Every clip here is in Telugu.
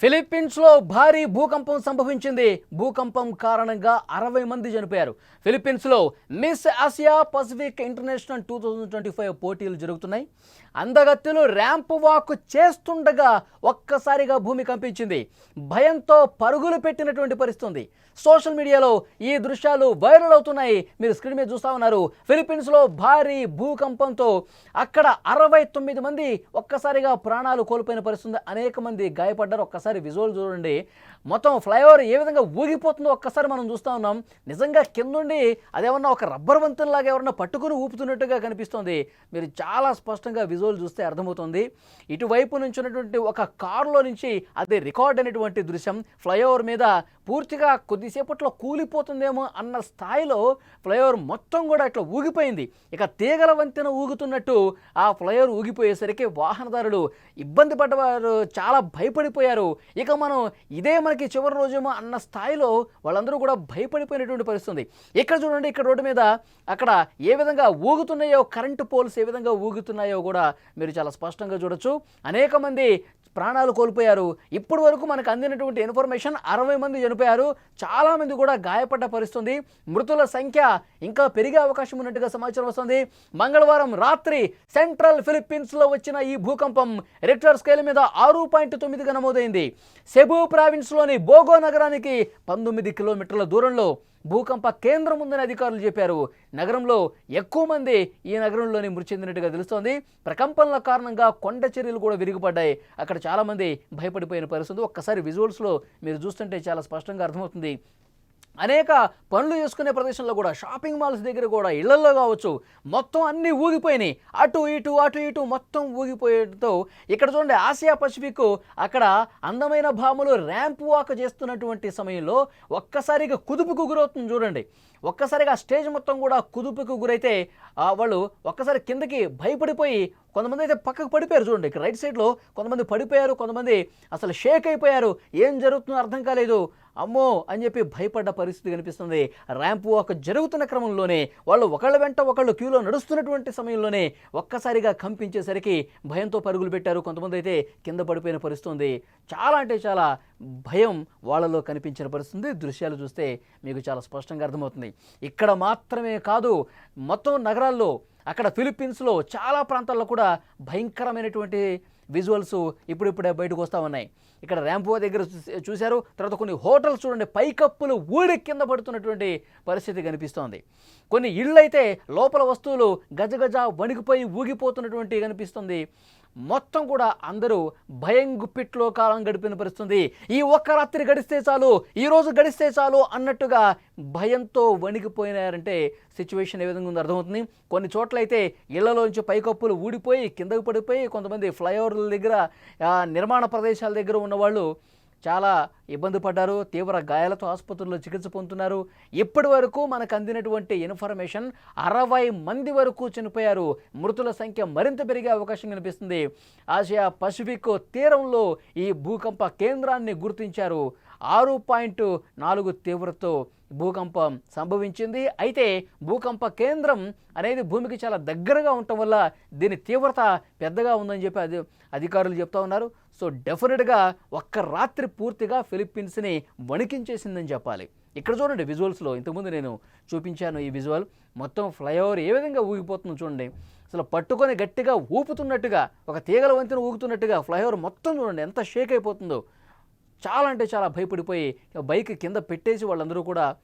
ఫిలిప్పీన్స్లో భారీ భూకంపం సంభవించింది. భూకంపం కారణంగా అరవై మంది చనిపోయారు. ఫిలిప్పీన్స్లో Miss Asia Pacific International two thousand twenty five పోటీలు జరుగుతున్నాయి. అందగత్తులు ర్యాంప్ వాక్ చేస్తుండగా ఒక్కసారిగా భూమి కంపించింది. భయంతో పరుగులు పెట్టినటువంటి పరిస్థితుంది. సోషల్ మీడియాలో ఈ దృశ్యాలు వైరల్ అవుతున్నాయి. మీరు స్క్రీన్ మీద చూస్తా ఉన్నారు. ఫిలిప్పీన్స్లో భారీ భూకంపంతో అక్కడ అరవై తొమ్మిది మంది ఒక్కసారిగా ప్రాణాలు కోల్పోయిన పరిస్థితుంది. అనేక మంది గాయపడ్డారు. ఒక్కసారి విజువల్ చూడండి. మొత్తం ఫ్లైఓవర్ ఏ విధంగా ఊగిపోతుందో ఒక్కసారి మనం చూస్తూ ఉన్నాం. నిజంగా కిందుండి అదేమన్నా ఒక రబ్బర్ వంతెనలాగా ఎవరన్నా పట్టుకుని ఊపుతున్నట్టుగా కనిపిస్తోంది. మీరు చాలా స్పష్టంగా విజువల్ చూస్తే అర్థమవుతుంది. ఇటువైపు నుంచి ఉన్నటువంటి ఒక కారులో నుంచి అది రికార్డ్ అయినటువంటి దృశ్యం. ఫ్లైఓవర్ మీద పూర్తిగా కొద్దిసేపట్లో కూలిపోతుందేమో అన్న స్థాయిలో ఫ్లైఓవర్ మొత్తం కూడా ఇట్లా ఊగిపోయింది. ఇక తీగల వంతెన ఊగుతున్నట్టు ఆ ఫ్లైఓవర్ ఊగిపోయేసరికి వాహనదారులు ఇబ్బంది పడ్డవారు చాలా భయపడిపోయారు. ఇక మనం ఇదే మనకి చివరి రోజేమో అన్న స్థాయిలో వాళ్ళందరూ కూడా భయపడిపోయినటువంటి పరిస్థితుంది. ఇక్కడ చూడండి ఇక్కడ రోడ్డు మీద అక్కడ ఏ విధంగా ఊగుతున్నాయో కరెంటు పోల్స్ ఏ విధంగా ఊగుతున్నాయో కూడా మీరు చాలా స్పష్టంగా చూడొచ్చు. అనేక మంది ప్రాణాలు కోల్పోయారు. ఇప్పటి వరకు మనకు అందినటువంటి ఇన్ఫర్మేషన్ అరవై మంది చనిపోయారు చాలామంది కూడా గాయపడ్డ పరిస్థితుంది. మృతుల సంఖ్య ఇంకా పెరిగే అవకాశం ఉన్నట్టుగా సమాచారం వస్తుంది. మంగళవారం రాత్రి సెంట్రల్ ఫిలిప్పీన్స్లో వచ్చిన ఈ భూకంపం రిక్టర్ స్కేల్ మీద ఆరు పాయింట్ తొమ్మిదిగా నమోదైంది. సెబు ప్రావిన్స్లోని బోగో నగరానికి పంతొమ్మిది కిలోమీటర్ల దూరంలో భూకంప కేంద్రం ఉందని అధికారులు చెప్పారు. నగరంలో ఎక్కువ మంది ఈ నగరంలోని మృతి చెందినట్టుగా తెలుస్తోంది. ప్రకంపనల కారణంగా కొండ చర్యలు కూడా విరిగిపడ్డాయి. అక్కడ చాలామంది భయపడిపోయిన పరిస్థితి. ఒక్కసారి విజువల్స్లో మీరు చూస్తుంటే చాలా స్పష్టంగా అర్థమవుతుంది. అనేక పనులు చేసుకునే ప్రదేశంలో కూడా షాపింగ్ మాల్స్ దగ్గర కూడా ఇళ్ళలో కావచ్చు మొత్తం అన్నీ ఊగిపోయినాయి. అటు ఇటు అటు ఇటు మొత్తం ఊగిపోయడంతో ఇక్కడ చూడండి ఆసియా పసిఫిక్ అక్కడ అందమైన భామలు ర్యాంప్ వాక్ చేస్తున్నటువంటి సమయంలో ఒక్కసారిగా కుదుపుకు గురవుతుంది చూడండి. ఒక్కసారిగా స్టేజ్ మొత్తం కూడా కుదుపుకు గురైతే వాళ్ళు ఒక్కసారి కిందకి భయపడిపోయి కొంతమంది అయితే పక్కకు పడిపోయారు చూడండి. ఇక్కడ రైట్ సైడ్లో కొంతమంది పడిపోయారు కొంతమంది అసలు షేక్ అయిపోయారు. ఏం జరుగుతుందో అర్థం కాలేదు. అమ్మో అని చెప్పి భయపడ్డ పరిస్థితి కనిపిస్తుంది. ర్యాంప్ వాక్ జరుగుతున్న క్రమంలోనే వాళ్ళు ఒకళ్ళ వెంట ఒకళ్ళు క్యూలో నడుస్తున్నటువంటి సమయంలోనే ఒక్కసారిగా కంపించేసరికి భయంతో పరుగులు పెట్టారు. కొంతమంది అయితే కింద పడిపోయిన పరిస్థితుంది. చాలా అంటే చాలా భయం వాళ్ళలో కనిపించిన పరిస్థితి దృశ్యాలు చూస్తే మీకు చాలా స్పష్టంగా అర్థమవుతుంది. ఇక్కడ మాత్రమే కాదు మొత్తం నగరాల్లో అక్కడ ఫిలిప్పీన్స్లో చాలా ప్రాంతాల్లో కూడా భయంకరమైనటువంటి విజువల్స్ ఇప్పుడిప్పుడే బయటకు వస్తూ ఉన్నాయి. ఇక్కడ ర్యాంపో దగ్గర చూశారు. తర్వాత కొన్ని హోటల్స్ చూడండి పైకప్పులు ఊడి కింద పడుతున్నటువంటి పరిస్థితి కనిపిస్తోంది. కొన్ని ఇళ్ళైతే లోపల వస్తువులు గజగజ వణికిపోయి ఊగిపోతున్నటువంటి కనిపిస్తుంది. మొత్తం కూడా అందరూ భయం గుప్పిట్లో కాలం గడిపిన పరిస్థితుంది. ఈ ఒక్క రాత్రి గడిస్తే చాలు ఈ రోజు గడిస్తే చాలు అన్నట్టుగా భయంతో వణికిపోయినారంటే సిచ్యువేషన్ ఏ విధంగా ఉందో అర్థమవుతుంది. కొన్ని చోట్ల అయితే ఇళ్ళలోంచి పైకప్పులు ఊడిపోయి కిందకు పడిపోయి కొంతమంది ఫ్లైఓవర్ల దగ్గర నిర్మాణ ప్రదేశాల దగ్గర ఉన్నవాళ్ళు చాలా ఇబ్బంది పడ్డారు తీవ్ర గాయాలతో ఆసుపత్రుల్లో చికిత్స పొందుతున్నారు. ఇప్పటి వరకు మనకు అందినటువంటి ఇన్ఫర్మేషన్ అరవై మంది వరకు చనిపోయారు. మృతుల సంఖ్య మరింత పెరిగే అవకాశం కనిపిస్తుంది. ఆసియా పసిఫిక్ తీరంలో ఈ భూకంప కేంద్రాన్ని గుర్తించారు. ఆరు పాయింట్ నాలుగు తీవ్రతో భూకంపం సంభవించింది. అయితే భూకంప కేంద్రం అనేది భూమికి చాలా దగ్గరగా ఉండటం వల్ల దీని తీవ్రత పెద్దగా ఉందని చెప్పి అది అధికారులు చెప్తా ఉన్నారు. సో డెఫినెట్గా ఒక్క రాత్రి పూర్తిగా ఫిలిప్పీన్స్ని వణికించేసిందని చెప్పాలి. ఇక్కడ చూడండి విజువల్స్లో ఇంతకుముందు నేను చూపించాను ఈ విజువల్. మొత్తం ఫ్లైఓవర్ ఏ విధంగా ఊగిపోతుందో చూడండి. అసలు పట్టుకొని గట్టిగా ఊపుతున్నట్టుగా ఒక తీగల వంతెన ఊగుతున్నట్టుగా ఫ్లైఓవర్ మొత్తం చూడండి ఎంత షేక్ అయిపోతుందో. చాలా అంటే చాలా భయపడిపోయి బైక్ కింద పెట్టేసి వాళ్ళందరూ కూడా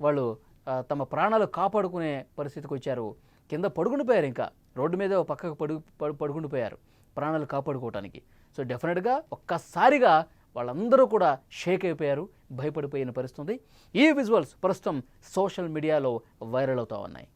వాళ్ళు తమ ప్రాణాలు కాపాడుకునే పరిస్థితికి వచ్చారు. కింద పడుకుండిపోయారు ఇంకా. రోడ్డు మీద పక్కకు పడు పడు- పడుకుండిపోయారు ప్రాణాలు కాపాడుకోవటానికి. సో డెఫినెట్గా ఒక్కసారిగా వాళ్ళందరూ కూడా షేక్ అయిపోయారు భయపడిపోయిన పరిస్థితి ఉంది ఈ విజువల్స్ ప్రస్తుతం సోషల్ మీడియాలో వైరల్ అవుతా ఉన్నాయి.